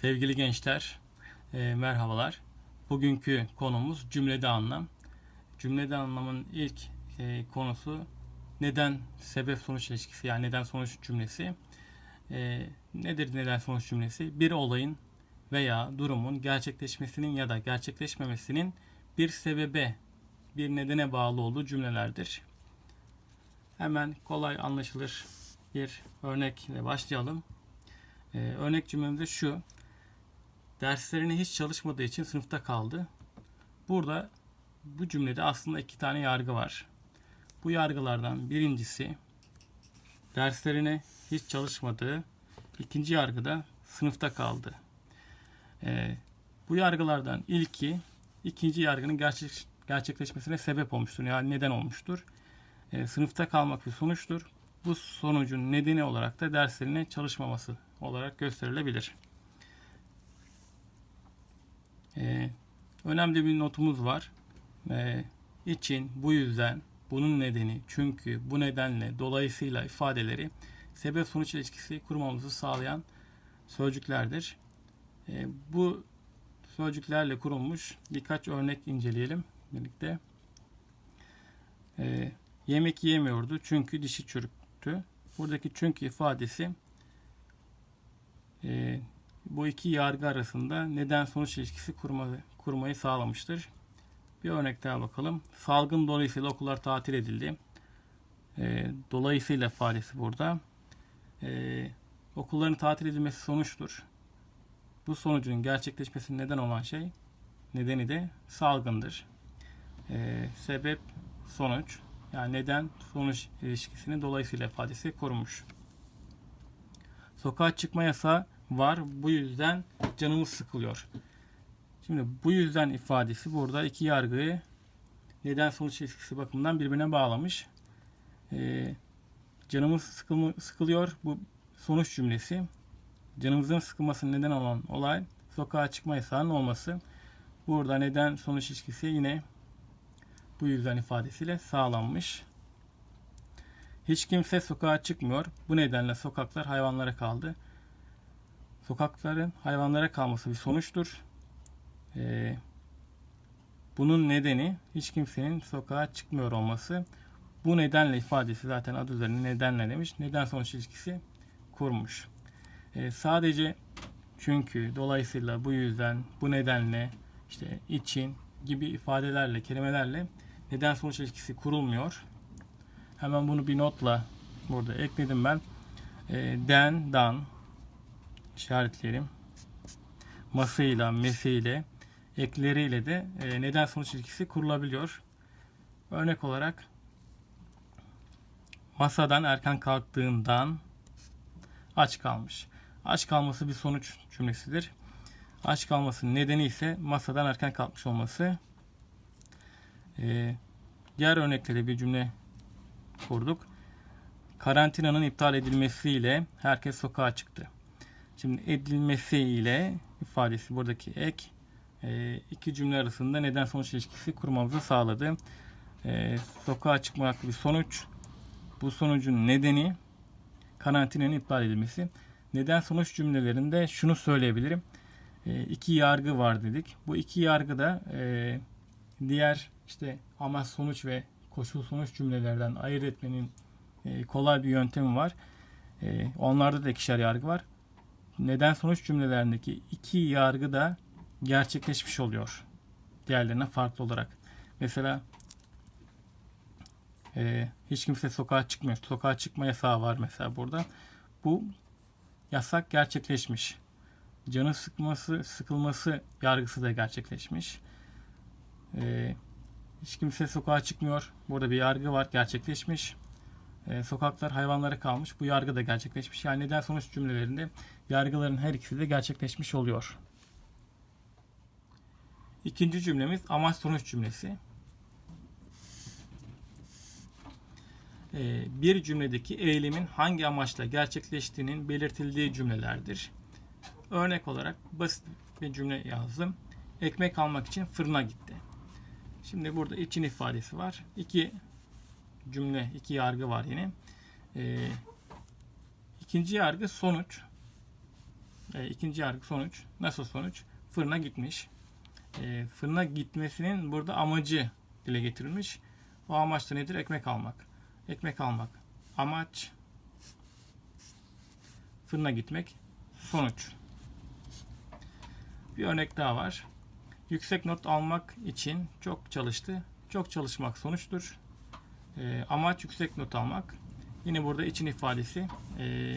Sevgili gençler, e, merhabalar. Bugünkü konumuz cümlede anlam. Cümlede anlamın ilk e, konusu neden sebep sonuç ilişkisi yani neden sonuç cümlesi. E, nedir neden sonuç cümlesi? Bir olayın veya durumun gerçekleşmesinin ya da gerçekleşmemesinin bir sebebe, bir nedene bağlı olduğu cümlelerdir. Hemen kolay anlaşılır bir örnekle başlayalım. Ee, örnek cümlemiz şu. Derslerine hiç çalışmadığı için sınıfta kaldı. Burada bu cümlede aslında iki tane yargı var. Bu yargılardan birincisi derslerine hiç çalışmadığı, ikinci yargıda sınıfta kaldı. Ee, bu yargılardan ilki ikinci yargının gerçek, gerçekleşmesine sebep olmuştur. Yani neden olmuştur. Ee, sınıfta kalmak bir sonuçtur. Bu sonucun nedeni olarak da derslerine çalışmaması olarak gösterilebilir. Ee, önemli bir notumuz var. Ee, için, bu yüzden, bunun nedeni, çünkü, bu nedenle, dolayısıyla ifadeleri sebep sonuç ilişkisi kurmamızı sağlayan sözcüklerdir. Ee, bu sözcüklerle kurulmuş birkaç örnek inceleyelim birlikte. Ee, yemek yemiyordu çünkü dişi çürüktü. Buradaki çünkü ifadesi e, bu iki yargı arasında neden sonuç ilişkisi kurma, kurmayı sağlamıştır. Bir örnek daha bakalım. Salgın dolayısıyla okullar tatil edildi. E, dolayısıyla ifadesi burada. E, okulların tatil edilmesi sonuçtur. Bu sonucun gerçekleşmesine neden olan şey nedeni de salgındır. E, sebep sonuç yani neden sonuç ilişkisini dolayısıyla ifadesi korumuş. Sokağa çıkma yasağı var. Bu yüzden canımız sıkılıyor. Şimdi bu yüzden ifadesi burada iki yargıyı neden sonuç ilişkisi bakımından birbirine bağlamış. Ee, canımız sıkılma, sıkılıyor. Bu sonuç cümlesi. Canımızın sıkılmasının neden olan olay sokağa çıkma yasağının olması. Burada neden sonuç ilişkisi yine bu yüzden ifadesiyle sağlanmış. Hiç kimse sokağa çıkmıyor. Bu nedenle sokaklar hayvanlara kaldı. Sokakların hayvanlara kalması bir sonuçtur. Ee, bunun nedeni hiç kimsenin sokağa çıkmıyor olması. Bu nedenle ifadesi zaten adı üzerinde nedenle demiş. Neden sonuç ilişkisi kurmuş. Ee, sadece çünkü, dolayısıyla, bu yüzden, bu nedenle, işte için gibi ifadelerle, kelimelerle neden sonuç ilişkisi kurulmuyor. Hemen bunu bir notla burada ekledim ben. E, den, dan işaretleyelim. Masayla, mesiyle, ekleriyle de e, neden sonuç ilişkisi kurulabiliyor. Örnek olarak masadan erken kalktığından aç kalmış. Aç kalması bir sonuç cümlesidir. Aç kalmasının nedeni ise masadan erken kalkmış olması. Ee, diğer örnekleri bir cümle kurduk. Karantinanın iptal edilmesiyle herkes sokağa çıktı. Şimdi edilmesiyle ifadesi buradaki ek e, iki cümle arasında neden sonuç ilişkisi kurmamızı sağladı. E, sokağa çıkmak bir sonuç. Bu sonucun nedeni karantinanın iptal edilmesi. Neden sonuç cümlelerinde şunu söyleyebilirim. E, iki yargı var dedik. Bu iki yargı da diğer işte amaç sonuç ve koşul sonuç cümlelerden ayırt etmenin kolay bir yöntemi var. Onlarda da ikişer yargı var. Neden sonuç cümlelerindeki iki yargı da gerçekleşmiş oluyor. Diğerlerine farklı olarak. Mesela e, hiç kimse sokağa çıkmıyor. Sokağa çıkma yasağı var mesela burada. Bu yasak gerçekleşmiş. Canı sıkması, sıkılması yargısı da gerçekleşmiş. E, hiç kimse sokağa çıkmıyor. Burada bir yargı var. Gerçekleşmiş. E, sokaklar hayvanlara kalmış. Bu yargı da gerçekleşmiş. Yani neden sonuç cümlelerinde yargıların her ikisi de gerçekleşmiş oluyor. İkinci cümlemiz amaç sonuç cümlesi. E, bir cümledeki eylemin hangi amaçla gerçekleştiğinin belirtildiği cümlelerdir. Örnek olarak basit bir cümle yazdım. Ekmek almak için fırına gitti. Şimdi burada için ifadesi var. İki cümle, iki yargı var yine. Ee, ikinci yargı sonuç. E, ikinci yargı sonuç. Nasıl sonuç? Fırına gitmiş. E, fırına gitmesinin burada amacı dile getirilmiş. O amaç da nedir? Ekmek almak. Ekmek almak. Amaç fırına gitmek. Sonuç. Bir örnek daha var. Yüksek not almak için çok çalıştı. Çok çalışmak sonuçtur. E, amaç yüksek not almak. Yine burada için ifadesi e,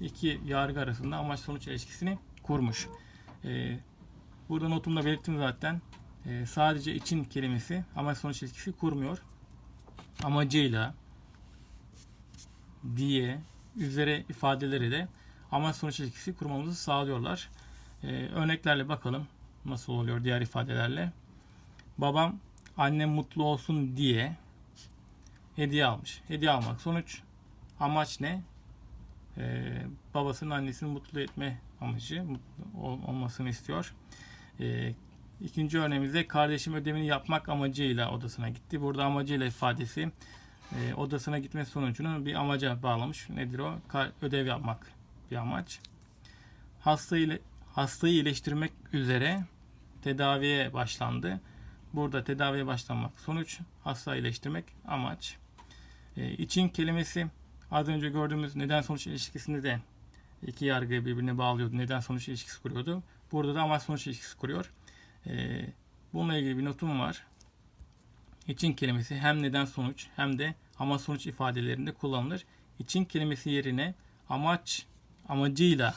iki yargı arasında amaç sonuç ilişkisini kurmuş. E, burada notumda belirttim zaten. E, sadece için kelimesi amaç sonuç ilişkisi kurmuyor. Amacıyla diye üzere ifadeleri de amaç sonuç ilişkisi kurmamızı sağlıyorlar. E, örneklerle bakalım nasıl oluyor diğer ifadelerle. Babam annem mutlu olsun diye hediye almış. Hediye almak sonuç. Amaç ne? Ee, babasının annesini mutlu etme amacı mutlu ol- olmasını istiyor. Ee, ikinci örneğimizde kardeşim ödevini yapmak amacıyla odasına gitti. Burada amacıyla ifadesi e, odasına gitme sonucunu bir amaca bağlamış. Nedir o? Ka- ödev yapmak bir amaç. Hasta ile hastayı iyileştirmek üzere tedaviye başlandı. Burada tedaviye başlamak sonuç, hasta iyileştirmek amaç. E, için kelimesi az önce gördüğümüz neden sonuç ilişkisinde de iki yargıyı birbirine bağlıyordu. Neden sonuç ilişkisi kuruyordu. Burada da amaç sonuç ilişkisi kuruyor. E, bununla ilgili bir notum var. İçin kelimesi hem neden sonuç hem de amaç sonuç ifadelerinde kullanılır. İçin kelimesi yerine amaç amacıyla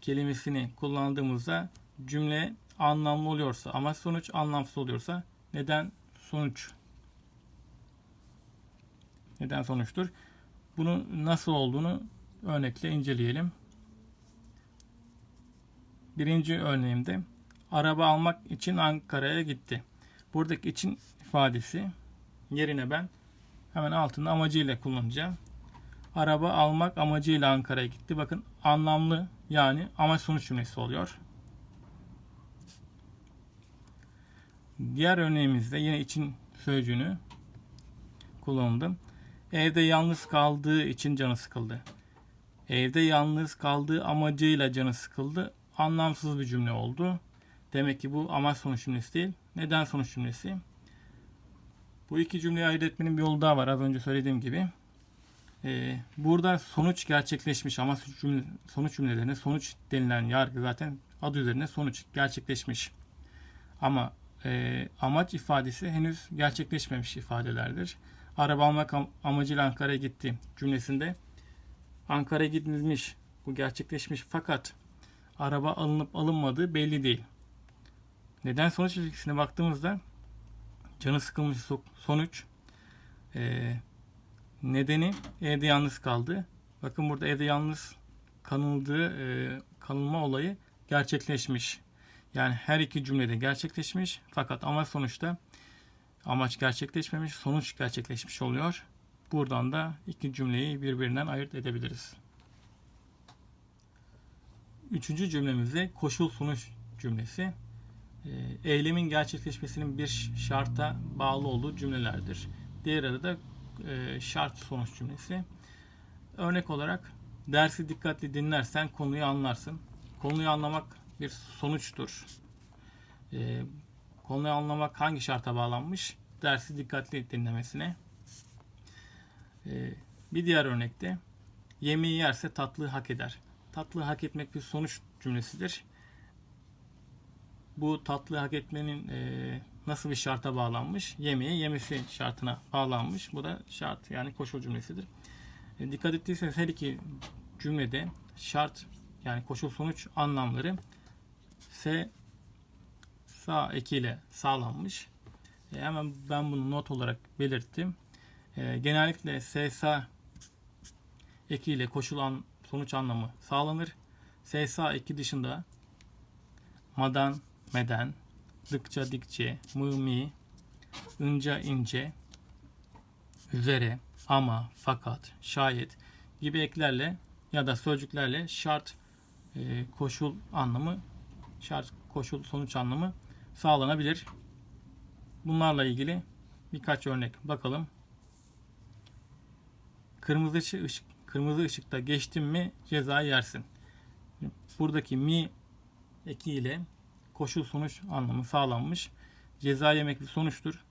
kelimesini kullandığımızda cümle anlamlı oluyorsa, amaç sonuç anlamsız oluyorsa neden sonuç neden sonuçtur. Bunun nasıl olduğunu örnekle inceleyelim. Birinci örneğimde araba almak için Ankara'ya gitti. Buradaki için ifadesi yerine ben hemen altında amacıyla kullanacağım. Araba almak amacıyla Ankara'ya gitti. Bakın anlamlı yani amaç sonuç cümlesi oluyor. Diğer örneğimizde yine için sözcüğünü kullandım. Evde yalnız kaldığı için canı sıkıldı. Evde yalnız kaldığı amacıyla canı sıkıldı. Anlamsız bir cümle oldu. Demek ki bu amaç sonuç cümlesi değil. Neden sonuç cümlesi? Bu iki cümleyi ayırt etmenin bir yolu daha var. Az önce söylediğim gibi. Ee, burada sonuç gerçekleşmiş ama cümle, sonuç cümlelerine sonuç denilen yargı zaten adı üzerine sonuç gerçekleşmiş. Ama e, amaç ifadesi henüz gerçekleşmemiş ifadelerdir. Araba almak am- amacıyla Ankara'ya gitti cümlesinde Ankara'ya gidilmiş, bu gerçekleşmiş fakat araba alınıp alınmadığı belli değil. Neden sonuç ilişkisine baktığımızda canı sıkılmış so- sonuç e, nedeni evde yalnız kaldı. Bakın burada evde yalnız kanıldığı e, kanılma olayı gerçekleşmiş. Yani her iki cümlede gerçekleşmiş fakat amaç sonuçta amaç gerçekleşmemiş, sonuç gerçekleşmiş oluyor. Buradan da iki cümleyi birbirinden ayırt edebiliriz. Üçüncü cümlemizde koşul sonuç cümlesi. Ee, Eylemin gerçekleşmesinin bir şarta bağlı olduğu cümlelerdir. Diğer adı da e, şart sonuç cümlesi. Örnek olarak dersi dikkatli dinlersen konuyu anlarsın. Konuyu anlamak bir sonuçtur. Ee, konuyu anlamak hangi şarta bağlanmış? Dersi dikkatli dinlemesine. Ee, bir diğer örnekte yemeği yerse tatlı hak eder. Tatlı hak etmek bir sonuç cümlesidir. Bu tatlı hak etmenin e, nasıl bir şarta bağlanmış? Yemeği yemesi şartına bağlanmış. Bu da şart yani koşul cümlesidir. E, dikkat ettiyseniz her iki cümlede şart yani koşul sonuç anlamları S sağ ekiyle sağlanmış. E, hemen ben bunu not olarak belirttim. E, genellikle SSA ekiyle koşul an, sonuç anlamı sağlanır. SSA eki dışında madan, meden, dıkça, dikçe, mı, mi, inca, ince, üzere, ama, fakat, şayet gibi eklerle ya da sözcüklerle şart e, koşul anlamı, şart koşul sonuç anlamı sağlanabilir. Bunlarla ilgili birkaç örnek bakalım. Kırmızı ışık, kırmızı ışıkta geçtin mi ceza yersin. Buradaki mi eki ile koşul sonuç anlamı sağlanmış. Ceza yemek bir sonuçtur.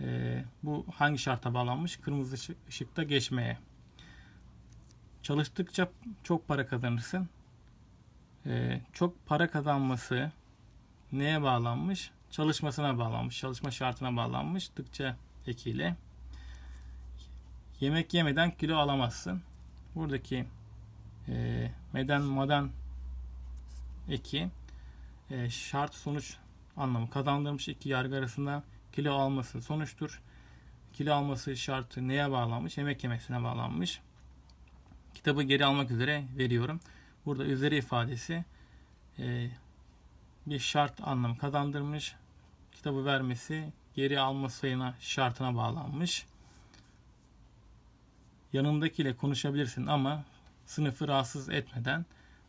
Ee, bu hangi şarta bağlanmış? Kırmızı ışı- ışıkta geçmeye. Çalıştıkça çok para kazanırsın. Ee, çok para kazanması neye bağlanmış? Çalışmasına bağlanmış. Çalışma şartına bağlanmış. Tıkça ekiyle. Yemek yemeden kilo alamazsın. Buradaki e, meden madan eki e, şart sonuç anlamı kazandırmış iki yargı arasında kilo alması sonuçtur. Kilo alması şartı neye bağlanmış? Yemek yemesine bağlanmış. Kitabı geri almak üzere veriyorum. Burada üzeri ifadesi e, bir şart anlamı kazandırmış. Kitabı vermesi geri almasına şartına bağlanmış. Yanındakiyle konuşabilirsin ama sınıfı rahatsız etmeden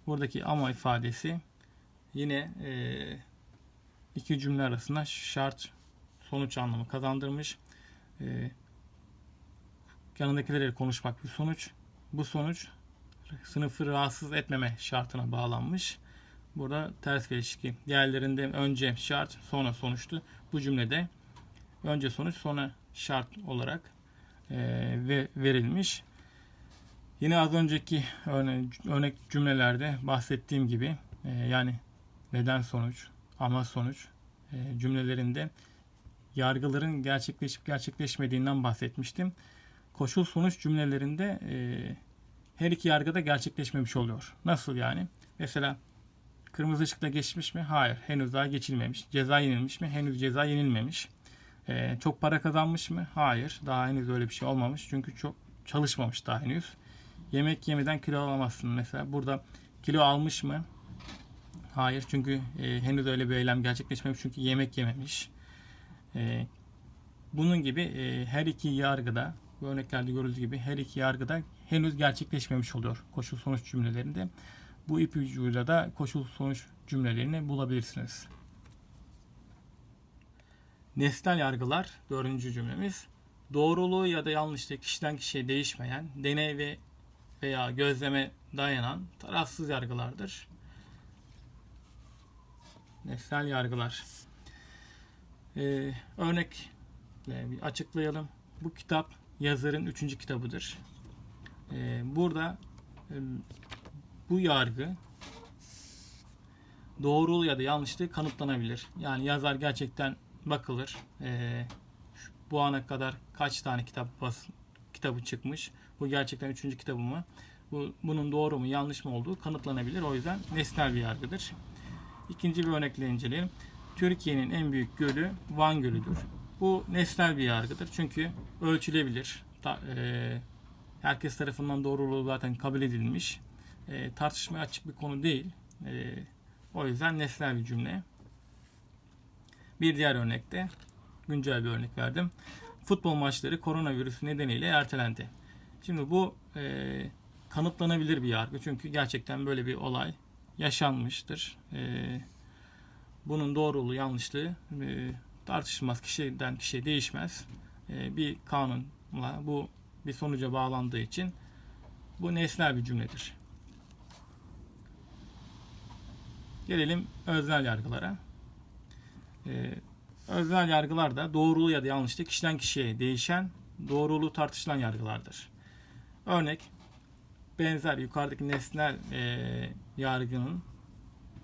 buradaki ama ifadesi yine e, iki cümle arasında şart sonuç anlamı kazandırmış. E, yanındakilerle konuşmak bir sonuç. Bu sonuç sınıfı rahatsız etmeme şartına bağlanmış. Burada ters ilişki. Diğerlerinde önce şart sonra sonuçtu. Bu cümlede önce sonuç sonra şart olarak e, ve verilmiş. Yine az önceki örnek cümlelerde bahsettiğim gibi e, yani neden sonuç, ama sonuç e, cümlelerinde yargıların gerçekleşip gerçekleşmediğinden bahsetmiştim. Koşul sonuç cümlelerinde e, her iki yargıda gerçekleşmemiş oluyor. Nasıl yani? Mesela kırmızı ışıkla geçmiş mi? Hayır. Henüz daha geçilmemiş. Ceza yenilmiş mi? Henüz ceza yenilmemiş. E, çok para kazanmış mı? Hayır. Daha henüz öyle bir şey olmamış. Çünkü çok çalışmamış daha henüz. Yemek yemeden kilo alamazsın mesela. Burada kilo almış mı? Hayır çünkü e, henüz öyle bir eylem gerçekleşmemiş çünkü yemek yememiş. E, bunun gibi e, her iki yargıda bu örneklerde görüldüğü gibi her iki yargıda henüz gerçekleşmemiş oluyor koşul sonuç cümlelerinde. Bu ipucuyla da koşul sonuç cümlelerini bulabilirsiniz. Nesnel yargılar dördüncü cümlemiz. Doğruluğu ya da yanlışlığı kişiden kişiye değişmeyen, deney ve veya gözleme dayanan tarafsız yargılardır. Nesnel yargılar. Ee, örnek bir açıklayalım. Bu kitap yazarın üçüncü kitabıdır. Ee, burada e, bu yargı doğruluğu ya da yanlışlığı kanıtlanabilir. Yani yazar gerçekten bakılır. Şu- bu ana kadar kaç tane kitap bas, kitabı çıkmış? Bu gerçekten üçüncü kitabı mı? Bu, bunun doğru mu yanlış mı olduğu kanıtlanabilir. O yüzden nesnel bir yargıdır. İkinci bir örnekle inceleyelim. Türkiye'nin en büyük gölü Van Gölü'dür. Bu nesnel bir yargıdır. Çünkü ölçülebilir. Ta- e, herkes tarafından doğruluğu zaten kabul edilmiş. E, tartışmaya açık bir konu değil. E, o yüzden nesnel bir cümle. Bir diğer örnekte güncel bir örnek verdim. Futbol maçları koronavirüs nedeniyle ertelendi. Şimdi bu e, kanıtlanabilir bir yargı. Çünkü gerçekten böyle bir olay yaşanmıştır. E, bunun doğruluğu yanlışlığı e, tartışılmaz. Kişiden kişiye değişmez. E, bir kanunla bu bir sonuca bağlandığı için bu nesnel bir cümledir. Gelelim öznel yargılara. E, öznel yargılar da doğruluğu ya da yanlışlığı kişiden kişiye değişen, doğruluğu tartışılan yargılardır. Örnek benzer yukarıdaki nesnel e, yargının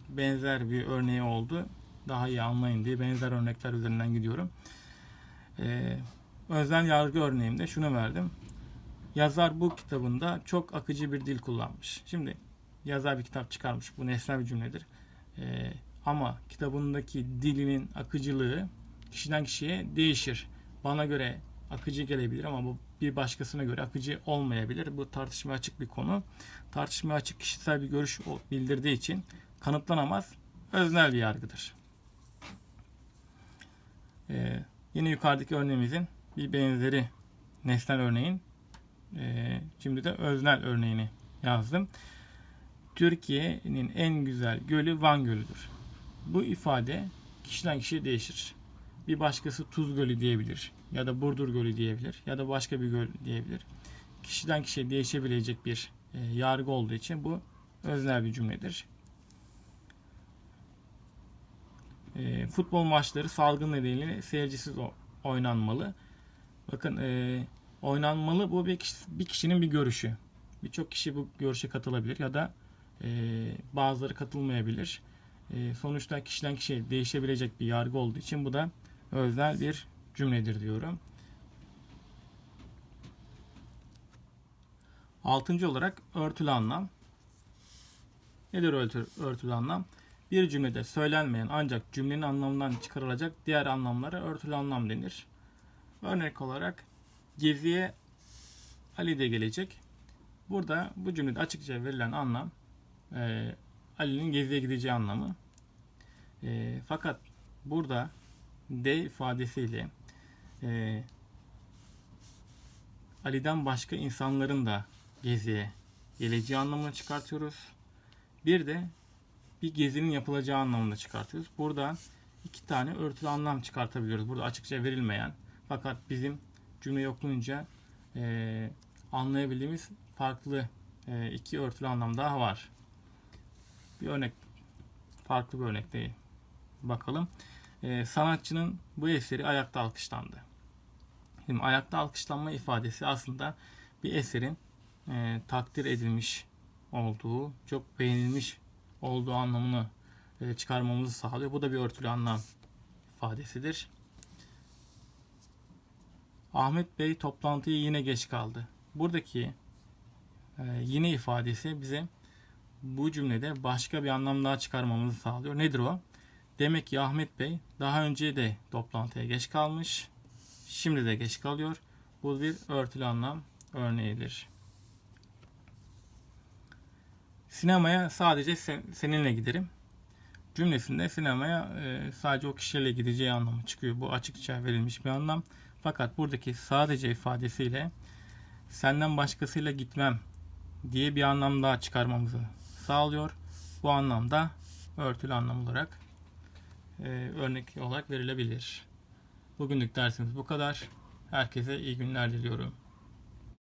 benzer bir örneği oldu. Daha iyi anlayın diye benzer örnekler üzerinden gidiyorum. E, öznel yargı örneğimde şunu verdim. Yazar bu kitabında çok akıcı bir dil kullanmış. Şimdi yazar bir kitap çıkarmış. Bu nesnel bir cümledir. E, ama kitabındaki dilinin akıcılığı kişiden kişiye değişir. Bana göre akıcı gelebilir ama bu bir başkasına göre akıcı olmayabilir. Bu tartışmaya açık bir konu. Tartışmaya açık kişisel bir görüş bildirdiği için kanıtlanamaz. Öznel bir yargıdır. Ee, yine yukarıdaki örneğimizin bir benzeri nesnel örneğin ee, şimdi de öznel örneğini yazdım. Türkiye'nin en güzel gölü Van Gölü'dür. Bu ifade kişiden kişiye değişir. Bir başkası Tuz Gölü diyebilir ya da Burdur Gölü diyebilir ya da başka bir göl diyebilir. Kişiden kişiye değişebilecek bir e, yargı olduğu için bu öznel bir cümledir. E, futbol maçları salgın nedeniyle seyircisiz oynanmalı. Bakın e, oynanmalı bu bir, kişi- bir kişinin bir görüşü. Birçok kişi bu görüşe katılabilir ya da e, bazıları katılmayabilir. E, sonuçta kişiden kişiye değişebilecek bir yargı olduğu için bu da özel bir cümledir diyorum. Altıncı olarak örtülü anlam. Nedir örtü, örtülü anlam? Bir cümlede söylenmeyen ancak cümlenin anlamından çıkarılacak diğer anlamlara örtülü anlam denir. Örnek olarak geziye Ali de gelecek. Burada bu cümlede açıkça verilen anlam e, Ali'nin geziye gideceği anlamı. E, fakat burada D ifadesiyle e, Ali'den başka insanların da geziye geleceği anlamını çıkartıyoruz. Bir de bir gezinin yapılacağı anlamında çıkartıyoruz. Burada iki tane örtülü anlam çıkartabiliyoruz. Burada açıkça verilmeyen fakat bizim cümleyi okuyunca e, anlayabildiğimiz farklı e, iki örtülü anlam daha var. Bir örnek, farklı bir örnekte bakalım. E, sanatçının bu eseri ayakta alkışlandı. Şimdi ayakta alkışlanma ifadesi aslında bir eserin e, takdir edilmiş olduğu, çok beğenilmiş olduğu anlamını e, çıkarmamızı sağlıyor. Bu da bir örtülü anlam ifadesidir. Ahmet Bey toplantıya yine geç kaldı. Buradaki e, yine ifadesi bize bu cümlede başka bir anlam daha çıkarmamızı sağlıyor. Nedir o? Demek ki Ahmet Bey daha önce de toplantıya geç kalmış. Şimdi de geç kalıyor. Bu bir örtülü anlam örneğidir. Sinemaya sadece sen- seninle giderim. Cümlesinde sinemaya e, sadece o kişiyle gideceği anlamı çıkıyor. Bu açıkça verilmiş bir anlam. Fakat buradaki sadece ifadesiyle senden başkasıyla gitmem diye bir anlam daha çıkarmamızı sağlıyor. Bu anlamda örtülü anlam olarak e, örnek olarak verilebilir. Bugünlük dersimiz bu kadar. Herkese iyi günler diliyorum.